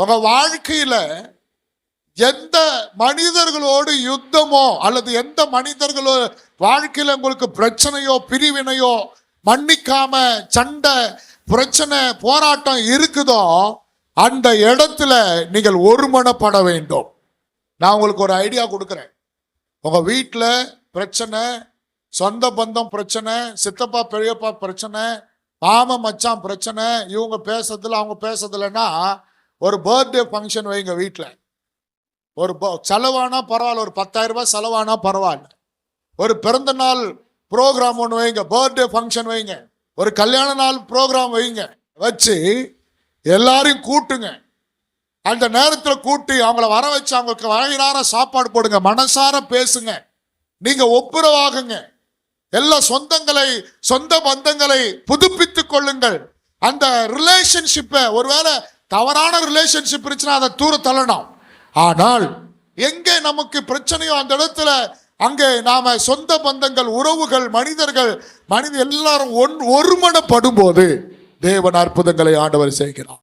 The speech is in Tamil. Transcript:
உங்க வாழ்க்கையில எந்த மனிதர்களோடு யுத்தமோ அல்லது எந்த மனிதர்களோ வாழ்க்கையில உங்களுக்கு பிரச்சனையோ பிரிவினையோ மன்னிக்காம சண்டை பிரச்சனை போராட்டம் இருக்குதோ அந்த இடத்துல நீங்கள் ஒருமனப்பட வேண்டும். நான் உங்களுக்கு ஒரு ஐடியா கொடுக்குறேன். உங்க வீட்டில் பிரச்சனை சொந்த பந்தம் பிரச்சனை சித்தப்பா பெரியப்பா பிரச்சனை மாம மச்சான் பிரச்சனை இவங்க பேசுறதுல அவங்க பேசுறதுலன்னா ஒரு பர்த்டே ஃபங்க்ஷன் வைங்க வீட்டில் ஒரு ப- செலவானா பரவாயில்ல ஒரு பத்தாயிரம் ரூபாய் செலவானா பரவாயில்ல. ஒரு பிறந்த நாள் ப்ரோக்ராம் ஒன்று வைங்க பர்த்டே ஃபங்க்ஷன் வைங்க. ஒரு கல்யாண நாள் ப்ரோக்ராம் வைங்க. வச்சு எல்லாரையும் கூட்டுங்க. அந்த நேரத்தில் கூட்டி அவங்கள வர வச்சு அவங்களுக்கு வகையினார சாப்பாடு போடுங்க மனசார பேசுங்க. நீங்க ஒப்புரவாகுங்க. எல்லா சொந்தங்களை சொந்த பந்தங்களை புதுப்பித்துக் கொள்ளுங்கள். அந்த ரிலேஷன்ஷிப்பை ஒருவேளை தவறான ரிலேஷன்ஷிப் இருந்துச்சுன்னா அதை தூர தள்ளணும் ஆனால் எங்கே நமக்கு பிரச்சனையோ அந்த இடத்துல அங்கே நாம சொந்த பந்தங்கள் உறவுகள் மனிதர்கள் மனித எல்லாரும் ஒன் ஒருமனப்படும் போது தேவன் அற்புதங்களை ஆண்டவர் செய்கிறார்.